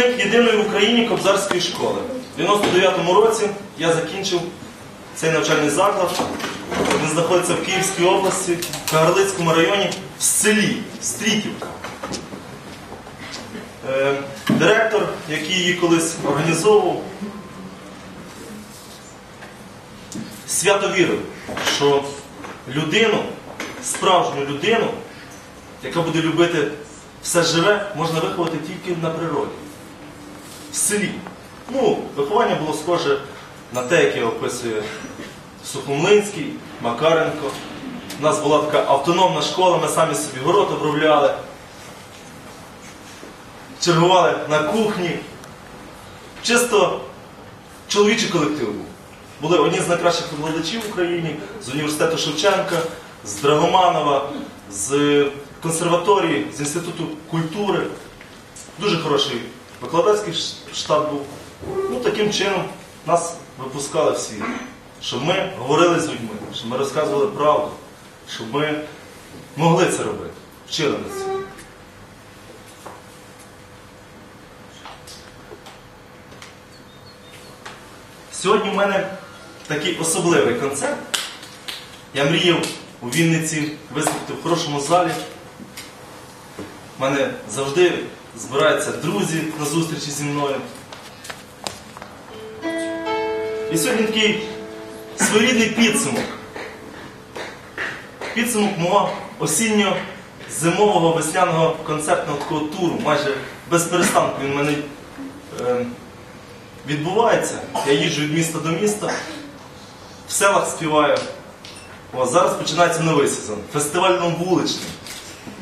випускник єдиної в Україні Кобзарської школи. У 99-му році я закінчив цей навчальний заклад. Він знаходиться в Київській області, в Кагарлицькому районі, в селі Стрітівка. Е, Директор, який її колись організовував, свято вірив, що людину, справжню людину, яка буде любити все живе, можна виховати тільки на природі, в селі. Ну, виховання було схоже на те, яке описує Сухомлинський, Макаренко. У нас була така автономна школа, ми самі собі город обробляли, чергували на кухні. Чисто чоловічий колектив був. Були одні з найкращих викладачів в Україні з університету Шевченка, з Драгоманова, з консерваторії, з Інституту культури. Дуже хороший викладацький штаб був. Ну, таким чином нас випускали в світ, щоб ми говорили з людьми, щоб ми розказували правду, щоб ми могли це робити, вчили нас. Сьогодні в мене такий особливий концерт. Я мріяв у Вінниці виступити в хорошому залі. У мене завжди збираються друзі на зустрічі зі мною. І сьогодні такий своєрідний підсумок. Підсумок мого осінньо-зимового весняного концертного такого туру. Майже без перестанку він в мене е, відбувається. Я їжджу від міста до міста, в селах співаю. О, зараз починається новий сезон. Фестивально-вуличний.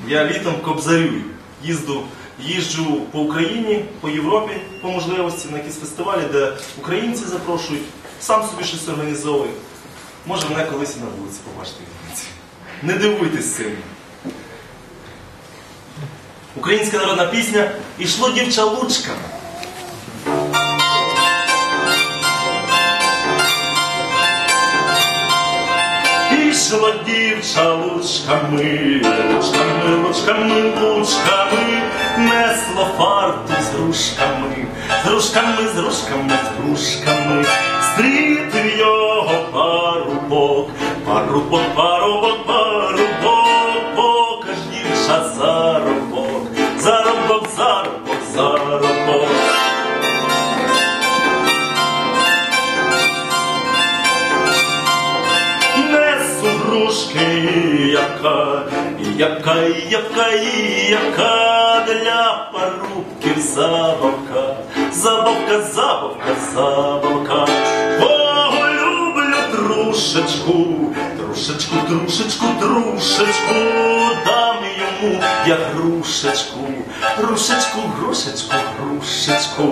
Я літом кобзарюю. Їзду, їжджу по Україні, по Європі по можливості на якісь фестивалі, де українці запрошують, сам собі щось організовую. Може, мене колись і на вулиці побачити. Не дивуйтесь цим. Українська народна пісня Ішло дівча лучка. Дівча лучками, лучками, лучками, лучками, несло фарту з грушками, з грушками, з грушками, з грушками, стрітив його парубок, парубок, парубок, парубок, покаж дівча заробок, заробок, заробок, заробок. Грушки, яка, яка, яка, яка для парубків забавка, забавка, забавка, забавка. Богу люблю друшечку, друшечку, друшечку, друшечку, дам йому я грушечку, грушечку, грушечку, грушечку.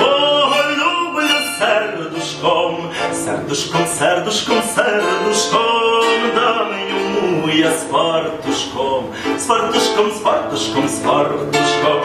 Богу люблю сердушком, сердушком, сердушком, сердушком, дам йому я з фартушком, з фартушком, з фартушком, з фартушком.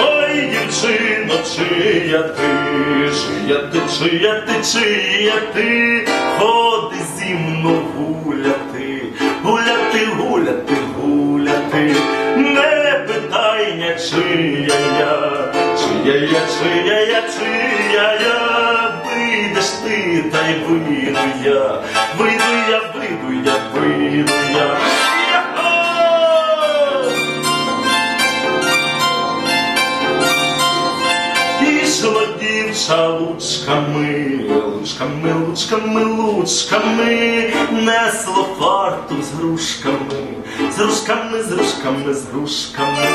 Ой, дівчино, чия ти, чия ти, чия ти, чия ти, ходи зі мною гуляти, гуляти, гуляти, гуляти, не питання, чия я, я, чия я, чия я, вийдеш ти, та й вийду я, вийду я, вийду я, вийду я. Ішла дівча лучками, лучками, лучками, лучками, несло фарту з грушками, з грушками, з грушками, з грушками.